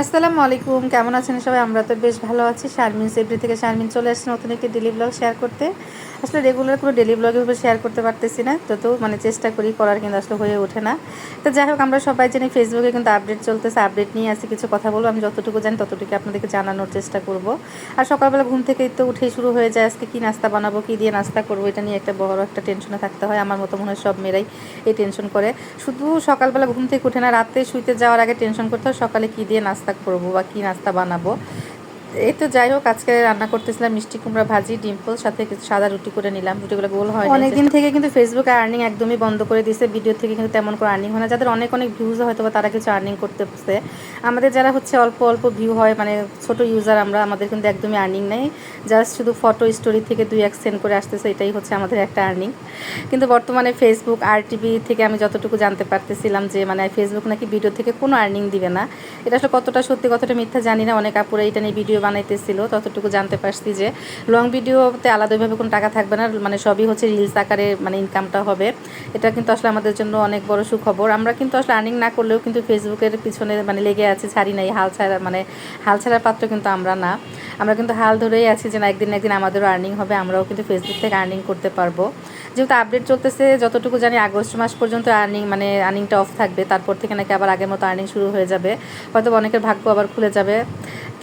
আসসালামু আলাইকুম, কেমন আছেন সবাই? আমরা তো বেশ ভালো আছি। শারমিন সেভরি থেকে শারমিন চলে আসছে নতুন একটি ডেলি ব্লগ শেয়ার করতে। আসলে রেগুলার কোনো ডেলি ব্লগের উপর শেয়ার করতে পারতেছি না যত মানে চেষ্টা করি করার কিন্তু আসলে হয়ে ওঠে না। তো যাই হোক, আমরা সবাই জানি ফেসবুকে কিন্তু আপডেট চলতেছে আপডেট নিয়ে আসি কিছু কথা বলব। আমি যতটুকু জানি ততটুকু আপনাদেরকে জানানোর চেষ্টা করব। আর সকালবেলা ঘুম থেকেই তো উঠেই শুরু হয়ে যায়, আজকে কী নাস্তা বানাবো, কী দিয়ে নাস্তা করব, এটা নিয়ে একটা বড় একটা টেনশনে থাকতে হয়। আমার মতো মনে হয় সব মেয়েরাই এই টেনশন করে। শুধু সকালবেলা ঘুম থেকে উঠে না, রাতে শুইতে যাওয়ার আগে টেনশন করতে হয়, সকালে কী দিয়ে নাস্তা করব বা কী নাস্তা বানাবো। এই তো যাই হোক আজকে রান্না করতেছিলাম মিষ্টি কুমড়া ভাজি ডিম্পল সাথে সাদা রুটি করে নিলাম। রুটিগুলো গোল হয় অনেকদিন থেকে কিন্তু ফেসবুকে আর্নিং একদমই বন্ধ করে দিয়েছে ভিডিও থেকে কিন্তু তেমন করে আর্নিং হয় না। যাদের অনেক অনেক ভিউজ হয়তো বা তারা কিছু আর্নিং করতে পারছে আমাদের যারা হচ্ছে অল্প অল্প ভিউ হয় মানে ছোট ইউজার আমরা আমাদের কিন্তু একদমই আর্নিং নেই। জাস্ট শুধু ফটো স্টোরি থেকে দুই এক সেন্ড করে আসতেছে এটাই হচ্ছে আমাদের একটা আর্নিং কিন্তু বর্তমানে ফেসবুক আর টিভি থেকে আমি যতটুকু জানতে পারতেছিলাম যে মানে ফেসবুক নাকি ভিডিও থেকে কোনো আর্নিং দিবে না। এটা আসলে কতটা সত্যি কতটা মিথ্যা জানি না। অনেক আপুরা এটা নিয়ে ভিডিও বানাইতেছিল, ততটুকু জানতে পারছি যে লং ভিডিওতে আলাদাভাবে কোনো টাকা থাকবে না মানে সবই হচ্ছে রিলস আকারে মানে ইনকামটা হবে। এটা কিন্তু আসলে আমাদের জন্য অনেক বড় সুখবর। আমরা কিন্তু আসলে আর্নিং না করলেও কিন্তু ফেসবুকের পিছনে মানে লেগে আছি, ছাড়ি নাই, হাল ছাড়া মানে হাল ছাড়ার পাত্র কিন্তু আমরা না। আমরা কিন্তু হাল ধরেই আছি যে না, একদিন একদিন আমাদেরও আর্নিং হবে, আমরাও কিন্তু ফেসবুক থেকে আর্নিং করতে পারব। যেহেতু আপডেট চলতেছে, যতটুকু জানি আগস্ট মাস পর্যন্ত আর্নিং মানে আর্নিংটা অফ থাকবে, তারপর থেকে নাকি আবার আগের মতো আর্নিং শুরু হয়ে যাবে। হয়তো অনেকের ভাগ্য আবার খুলে যাবে।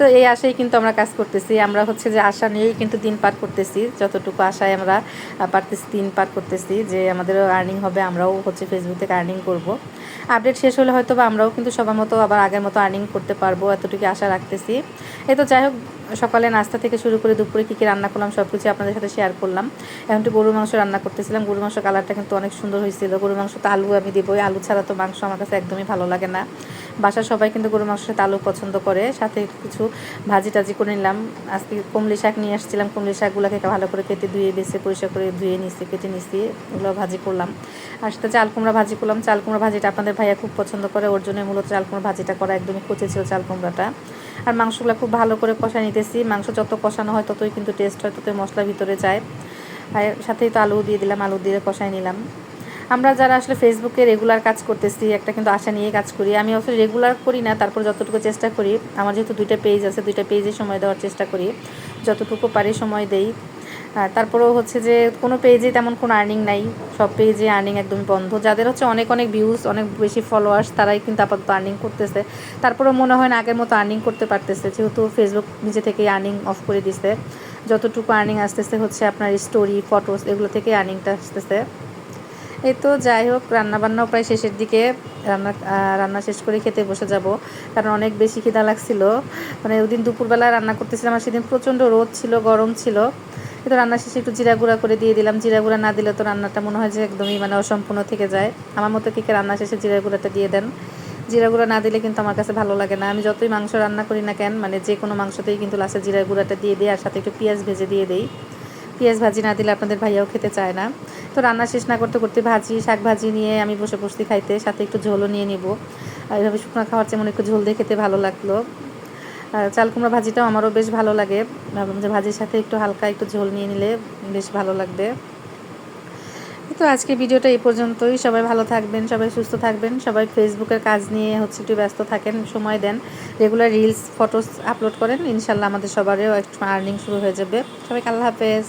তো এই আশায় কিন্তু আমরা কাজ করতেছি। আমরা হচ্ছে যে আশা নিয়েই কিন্তু দিন পার করতেছি। যতটুকু আশায় আমরা পারতেছি, দিন পার করতেছি যে আমাদেরও আর্নিং হবে, আমরাও হচ্ছে ফেসবুক থেকে আর্নিং করব। আপডেট শেষ হলে হয়তো বা আমরাও কিন্তু সবার মতো আবার আগের মতো আর্নিং করতে পারব এতটুকু আশা রাখতেছি। এই তো যাই হোক, সকালে নাস্তা থেকে শুরু করে দুপুরে কী কী রান্না করলাম সব কিছু আপনাদের সাথে শেয়ার করলাম। এখন একটু গরুর মাংস রান্না করতেছিলাম। গরুর মাংস কালারটা কিন্তু অনেক সুন্দর হয়েছিল। গরুর মাংস তো আলু আমি দেবো আলু ছাড়া তো মাংস আমার কাছে একদমই ভালো লাগে না। বাসার সবাই কিন্তু গরুর মাংসের সাথে আলু পছন্দ করে। সাথে কিছু ভাজি টাজি করে নিলাম। আজকে কুমলি শাক নিয়ে আসছিলাম। কুমলি শাকগুলোকে ভালো করে কেটে ধুয়ে বেছে, পরিষ্কার করে ধুয়ে নিছি, কেটে নিছি। ওগুলো ভাজি করলাম। আর সাথে চাল কুমড়া ভাজি করলাম। চাল কুমড়া ভাজিটা আপনাদের ভাইয়া খুব পছন্দ করে। ওর জন্য মূলত চাল কুমড়া ভাজিটা করা একদমই কচে ছিল চাল কুমড়াটা। আর মাংসগুলো খুব ভালো করে কষা নিতেছি। মাংস যত কষানো হয় ততই কিন্তু টেস্ট হয়, ততই মশলা ভিতরে যায়। আর সাথেই তো আলু দিয়ে দিলাম। আলু দিয়ে কষাই নিলাম। আমরা যারা আসলে ফেসবুকে রেগুলার কাজ করতেছি, একটা কিন্তু আশা নিয়ে কাজ করি। আমি আসলে রেগুলার করি না, তারপর যতটুকু চেষ্টা করি, আমার যেহেতু দুইটা পেজ আছে, দুইটা পেজে সময় দেওয়ার চেষ্টা করি, যতটুকু পারি সময় দেই। তারপরেও হচ্ছে যে, কোনো পেজে তেমন কোনো আর্নিং নাই, সব পেজে আর্নিং একদমই বন্ধ। যাদের হচ্ছে অনেক অনেক ভিউজ অনেক বেশি ফলোয়ার্স তারাই কিন্তু আপাতত আর্নিং করতেছে। তারপরেও মনে হয় না, আগের মতো আর্নিং করতে পারতেছে, যেহেতু ফেসবুক নিজে থেকেই আর্নিং অফ করে দিছে। যতটুকু আর্নিং আসতেছে হচ্ছে আপনার স্টোরি ফটোস এগুলো থেকে আর্নিংটা আসতেছে। এই তো যাই হোক, রান্নাবান্নাও প্রায় শেষের দিকে। রান্না রান্না শেষ করে খেতে বসে যাব, কারণ অনেক বেশি খিদা লাগছিল। মানে ওই দিন দুপুরবেলা রান্না করতেছিলাম, আর সেদিন প্রচণ্ড রোদ ছিল, গরম ছিল। কিন্তু রান্না শেষে একটু জিরা গুঁড়া করে দিয়ে দিলাম। জিরা গুঁড়া না দিলে তো রান্নাটা মনে হয় যে একদমই মানে অসম্পূর্ণ থেকে যায়। আমার মতো কে রান্না শেষে জিরা গুঁড়াটা দিয়ে দেন। জিরা গুঁড়া না দিলে কিন্তু আমার কাছে ভালো লাগে না। আমি যতই মাংস রান্না করি না কেন মানে যে কোনো মাংসতেই কিন্তু লাস্টে জিরা গুঁড়াটা দিয়ে দিই, আর সাথে একটু পেঁয়াজ ভেজে দিয়ে দিই। পেঁয়াজ ভাজি না দিলে আপনাদের ভাইয়াও খেতে চায় না। তো রান্না শেষ না করতে করতে ভাজি, শাক ভাজি নিয়ে আমি বসে বসতে খাইতে, সাথে একটু ঝোলও নিয়ে নিব। আর এভাবে শুকনো খাওয়ার যেমন একটু ঝোল দিয়ে খেতে ভালো লাগল। আর চাল কুমড়া ভাজিটাও আমারও বেশ ভালো লাগে। যে ভাজির সাথে একটু হালকা একটু ঝোল নিয়ে নিলে বেশ ভালো লাগবে। তো আজকে ভিডিওটা এই পর্যন্তই। সবাই ভালো থাকবেন, সবাই সুস্থ থাকবেন, সবাই ফেসবুকের কাজ নিয়ে হচ্ছে একটু ব্যস্ত থাকেন, সময় দেন। রেগুলার রিলস ফটোস আপলোড করেন, ইনশাল্লাহ আমাদের সবারও একটু আর্নিং শুরু হয়ে যাবে। সবাইকে আল্লাহ হাফেজ।